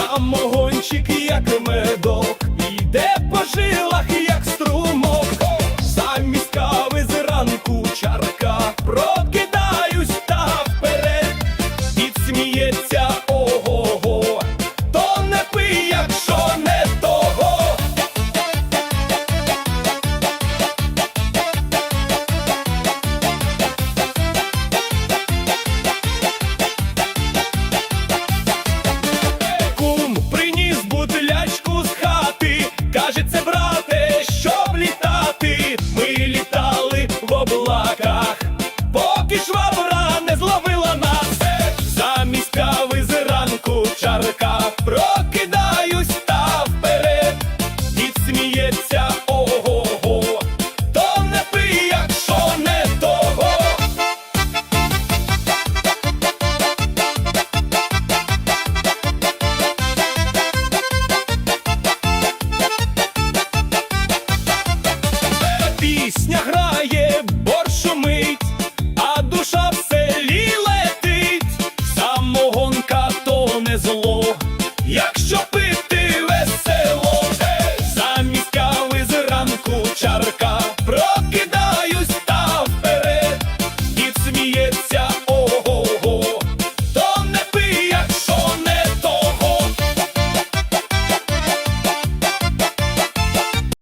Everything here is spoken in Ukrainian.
Самогончик, як медок, швабра не is a